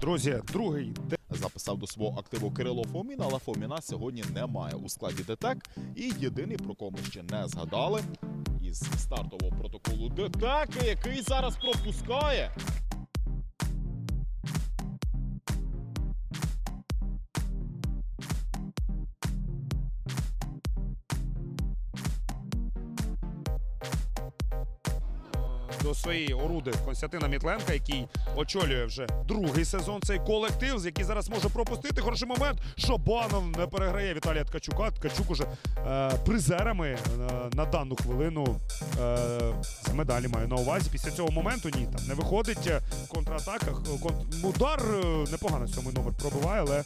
Друзі, другий де записав до свого активу Кирило Фомін, але Фоміна сьогодні немає у складі ДТЕК. І єдиний, про кого ми ще не згадали, із стартового протоколу ДТЕК, який зараз пропускає. До своєї оруди Константина Мітленка, який очолює вже другий сезон цей колектив, з який зараз може пропустити хороший момент. Шабанов не переграє Віталія Ткачука. Ткачук уже е, призерами е, на дану хвилину е, з медалі маю на увазі. Після цього моменту ні, там не виходить е, в контратаках. Е, Кон- Удар е, непогано сьомий номер пробиває, але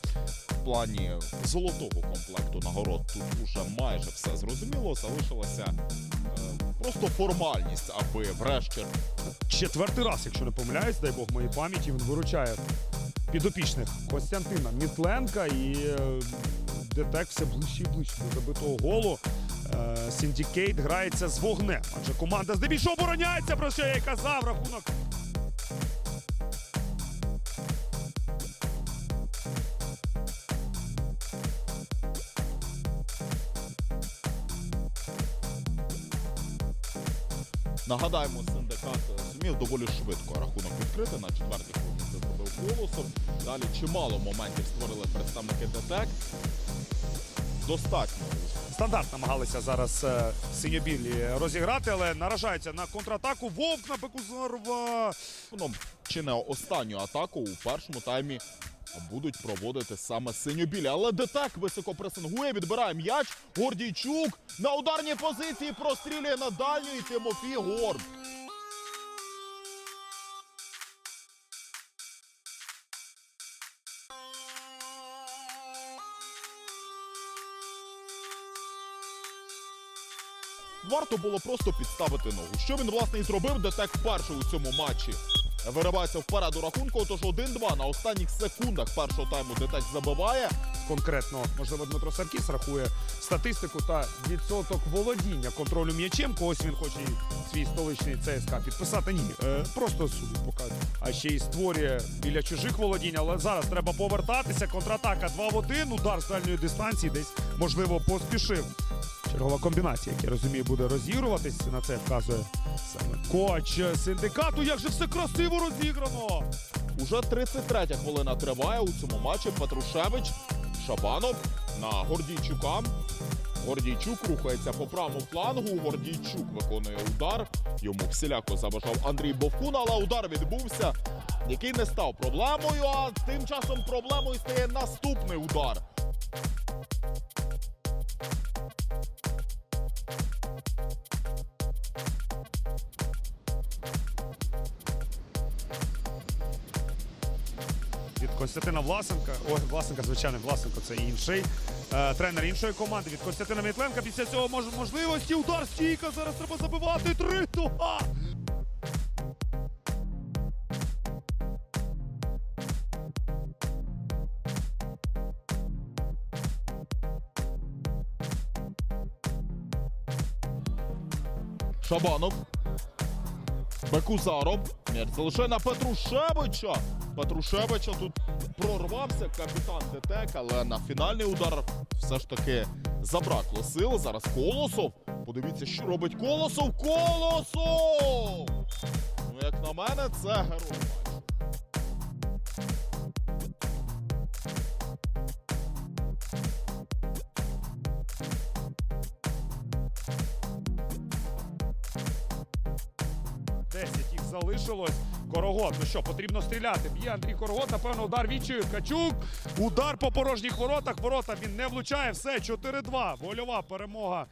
Плані золотого комплекту нагород тут уже майже все зрозуміло. Залишилася е, просто формальність, аби врешті четвертий раз, якщо не помиляюсь, дай Бог моїй пам'яті, він виручає підопічних Костянтина Мітленка і е, ДТЕК все ближче і ближче до забитого голу. Е, Сіндікейт грається з вогнем, адже команда здебільшого обороняється, про що я й казав, рахунок. Нагадаємо, синдикат зумів доволі швидко рахунок відкрити на четвертій хвилині це зробив голосом. Далі чимало моментів створили представники ДТЕК. Достатньо Стандарт намагалися зараз е, синьобілі розіграти, але наражаються на контратаку. Вовк на Бекузарова. Ну, чи не останню атаку у першому таймі будуть проводити саме синьобілі. Але ДТЕК високо пресингує, відбирає м'яч. Гордійчук на ударній позиції прострілює на дальню і Тимофій Горд. Варто було просто підставити ногу. Що він власне і зробив, ДТЕК вперше у цьому матчі виривається вперед у рахунку. Тож 1-2 на останніх секундах першого тайму ДТЕК забиває. конкретно, можливо, Дмитро Саркіс рахує статистику та відсоток володіння контролю м'ячем. Когось він хоче свій столичний ЦСКА підписати. Ні, е, просто судить показує. А ще й створює біля чужих володінь. Але зараз треба повертатися. Контратака 2 в 1, удар з дальньої дистанції десь можливо поспішив. Чергова комбінація, як я розумію, буде розігруватись. На це вказує саме коч синдикату. Як же все красиво розіграно! Уже 33-я хвилина триває у цьому матчі. Петрушевич, Шабанов на Гордійчука. Гордійчук рухається по правому флангу. Гордійчук виконує удар. Йому всіляко забажав Андрій Бовкун, але удар відбувся, який не став проблемою. А тим часом проблемою стає наступний удар. Костянтина Власенка. Ой, Власенка, звичайно, Власенко це інший. Е, тренер іншої команди від Костянтина Мітленка. Після цього мож, можливості. Удар стійка. Зараз треба забивати. Три туга. Шабанов. Бекузаров. М'яч залишає на Петрушевича. Петрушевича тут прорвався капітан ДТЕК, але на фінальний удар все ж таки забракло сил. Зараз Колосов. Подивіться, що робить Колосов. Колосов! Ну, як на мене, це герой. Десять їх залишилось. Корогот. Ну що, потрібно стріляти. Б'є Андрій Корогот. Напевно, удар відчує. Качук. Удар по порожніх воротах. Ворота він не влучає. Все, 4-2. Вольова перемога